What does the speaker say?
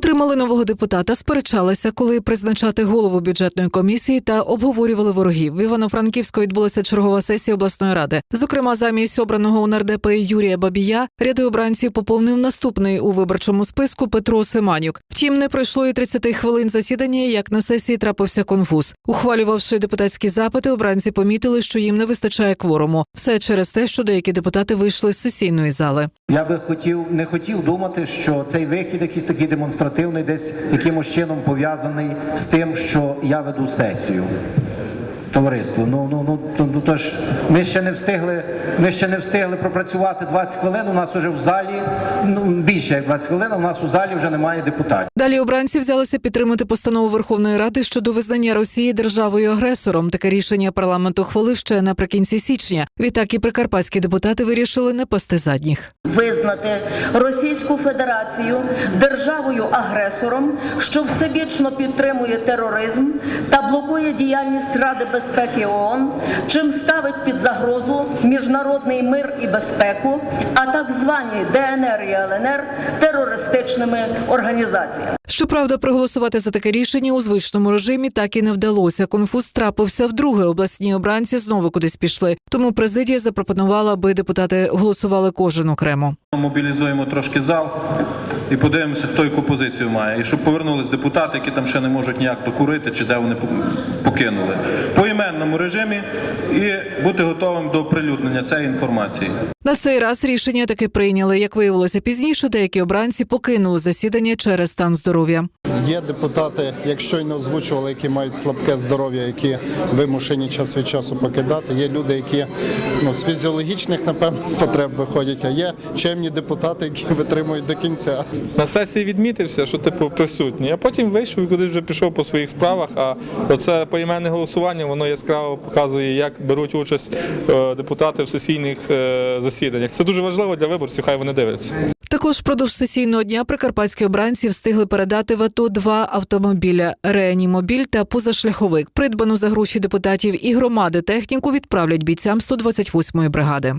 Отримали нового депутата, сперечалися, коли призначати голову бюджетної комісії та обговорювали ворогів. В Івано-Франківську відбулася чергова сесія обласної ради. Зокрема, замість обраного у нардепи Юрія Бабія ряди обранців поповнив наступний у виборчому списку Петро Семанюк. Втім, не пройшло і 30 хвилин засідання, як на сесії трапився конфуз. Ухвалювавши депутатські запити, обранці помітили, що їм не вистачає кворуму. Все через те, що деякі депутати вийшли з сесійної зали. Я би хотів не хотів думати, що цей вихід, якийсь такий демонстративний, десь якимось чином пов'язаний з тим, що я веду сесію. Товариство, ну ну ну то, ну, то ж ми ще не встигли. Ми ще не встигли пропрацювати 20 хвилин. У нас вже в залі ну більше як 20 хвилин. У нас у залі вже немає депутатів. Далі обранці взялися підтримати постанову Верховної Ради щодо визнання Росії державою агресором. Таке рішення парламент ухвалив ще наприкінці січня. Відтак і прикарпатські депутати вирішили не пасти задніх. визнати Російську Федерацію державою агресором, що всебічно підтримує тероризм та блокує діяльність Ради безпеки ООН, чим ставить під загрозу міжнародний мир і безпеку, а так звані ДНР і ЛНР терористичними організаціями. Щоправда, проголосувати за таке рішення у звичному режимі так і не вдалося. Конфуз трапився вдруге. Обласні обранці знову кудись пішли. Тому президія запропонувала, аби депутати голосували кожен окремо. Мобілізуємо трошки зал і подивимося, хто яку позицію має. І щоб повернулись депутати, які там ще не можуть ніяк докурити, чи де вони покинули. По іменному режимі і бути готовим до оприлюднення цієї інформації. На цей раз рішення таки прийняли. Як виявилося пізніше, деякі обранці покинули засідання через стан здоров'я. Є депутати, як щойно озвучували, які мають слабке здоров'я, які вимушені час від часу покидати. Є люди, які ну, з фізіологічних напевно потреб виходять, а є чемні депутати, які витримують до кінця. На сесії відмітився, що типу присутній, а потім вийшов і кудись вже пішов по своїх справах. А оце поіменне голосування воно яскраво показує, як беруть участь е, депутати в сесійних е, засіданнях. Це дуже важливо для виборців, хай вони дивляться. Також впродовж сесійного дня прикарпатські обранці встигли передати в АТО два автомобіля реанімобіль та позашляховик. Придбану за гроші депутатів і громади техніку відправлять бійцям 128-ї бригади.